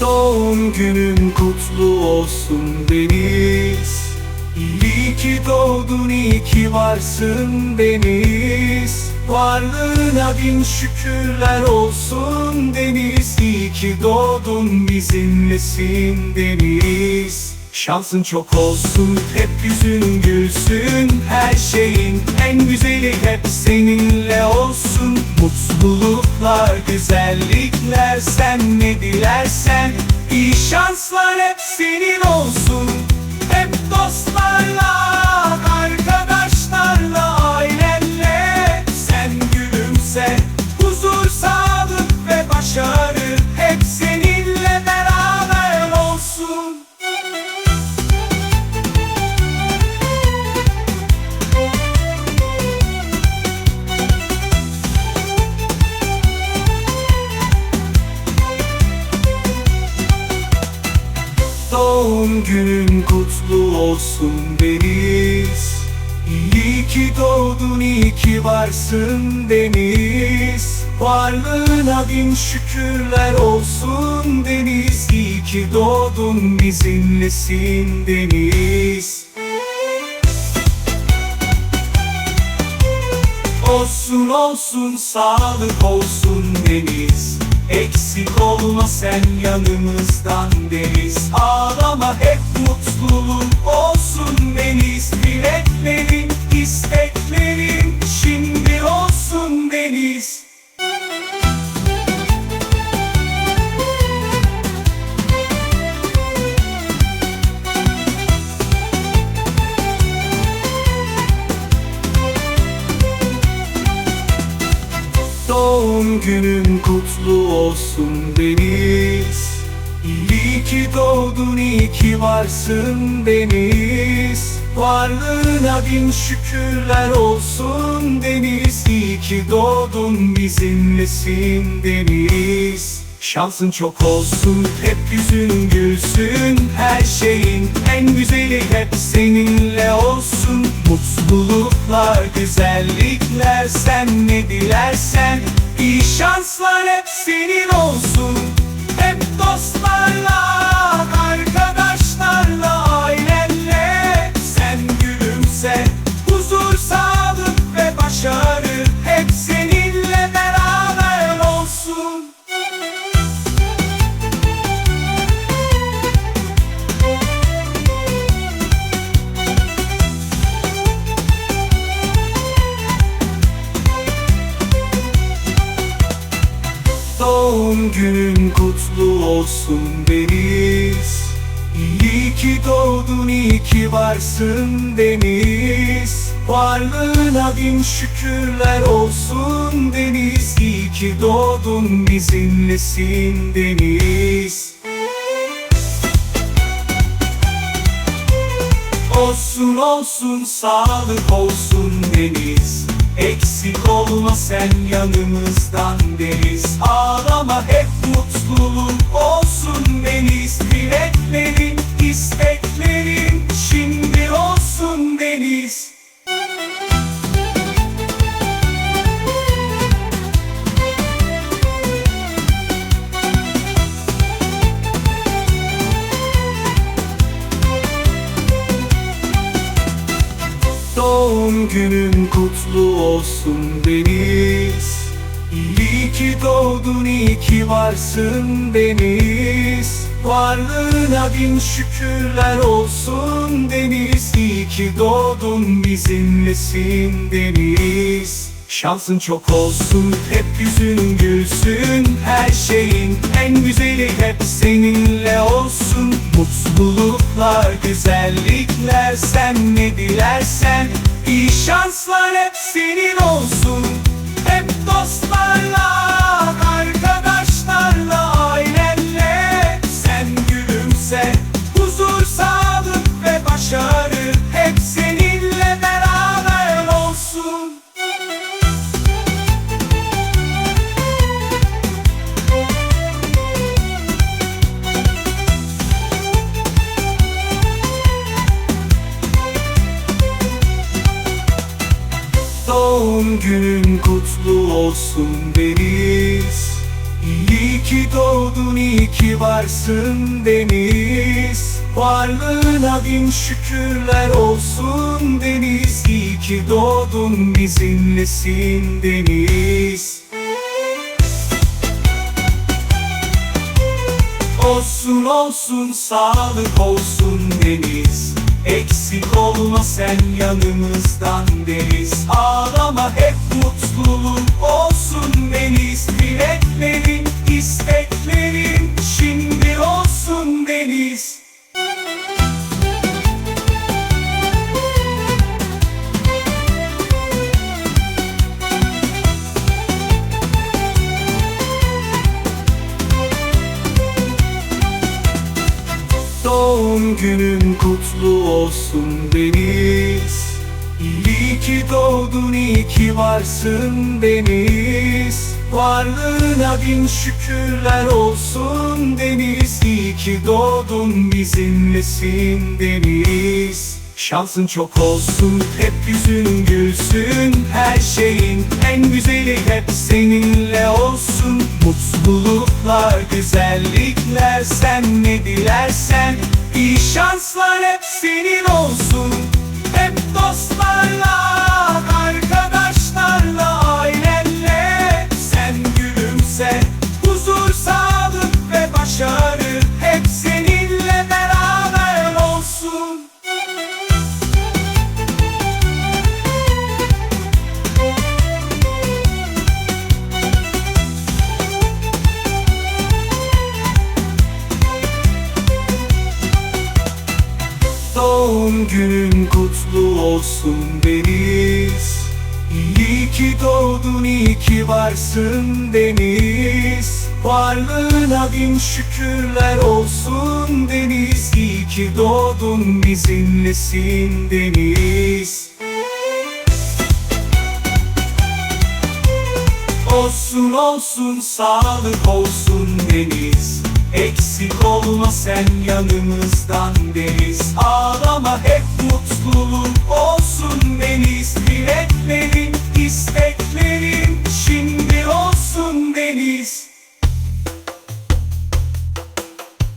Doğum günün kutlu olsun Deniz İyi ki doğdun, iyi ki varsın Deniz Varlığına bin şükürler olsun Deniz İyi ki doğdun, bizimlesin Deniz Şansın çok olsun, hep yüzün gülsün. Her şeyin en güzeli hep seninle olsun. Mutluluklar, güzellikler sen senin Doğum günün kutlu olsun Deniz. İyi ki doğdun, iyi ki varsın Deniz. Varlığına bin şükürler olsun Deniz. İyi ki doğdun, bizimlesin Deniz. Olsun olsun sağlık olsun deniz. Eksik olma sen yanımızdan Doğum günün kutlu olsun Deniz İyi ki doğdun, iyi ki varsın Deniz Varlığına bin şükürler olsun Deniz İyi ki doğdun, bizimlesin Deniz Şansın çok olsun, hep yüzün gülsün. Her şeyin en güzeli hep seninle olsun. Mutluluklar, güzellikler sen ne dilersen şanslar hep senin olsun. Hep dostlarla, Doğum günün kutlu olsun Deniz. İyi ki doğdun, iyi ki varsın Deniz. Varlığına bin şükürler olsun Deniz. İyi ki doğdun, bizimlesin Deniz. Olsun olsun sağlık olsun deniz Eksik olma sen yanımızdan deniz Ağlama hep mutluluk olsun deniz. Dileklerin, kutlu olsun Deniz. İyi ki doğdun, iyi ki varsın Deniz. Varlığına bin şükürler olsun Deniz. İyi ki doğdun, bizimlesin Deniz. Şansın çok olsun, hep yüzün gülsün. Her şeyin en güzeli hep seninle olsun. Mutluluklar, güzellikler sen ne dilersen hep senin olsun Doğum günün kutlu olsun Deniz. İyi ki doğdun, iyi ki var varsın deniz. Varlığına bin şükürler olsun deniz. İyi ki doğdun bizimlesin deniz. Olsun olsun sağlık olsun deniz. Eksik olma sen yanımızdan deniz Ağlama hep mutluluk olsun. Deniz Dileklerin, isteklerin şimdi olsun deniz. Doğum kutlu olsun Deniz. İyi ki doğdun, iyi ki varsın Deniz. Varlığına bin şükürler olsun Deniz. İyi ki doğdun, bizimlesin Deniz. Şansın çok olsun, hep yüzün gülsün. Her şeyin en güzeli hep seninle olsun Mutluluklar, güzellikler sen ne dilersen İyi şanslar hep senin olsun Doğum günün kutlu olsun Deniz. İyi ki doğdun, iyi ki varsın Deniz. Varlığına bin şükürler olsun Deniz. İyi ki doğdun, bizimlesin Deniz. Olsun olsun sağlık olsun deniz Eksik olma sen yanımızdan deniz Ağlama hep mutluluk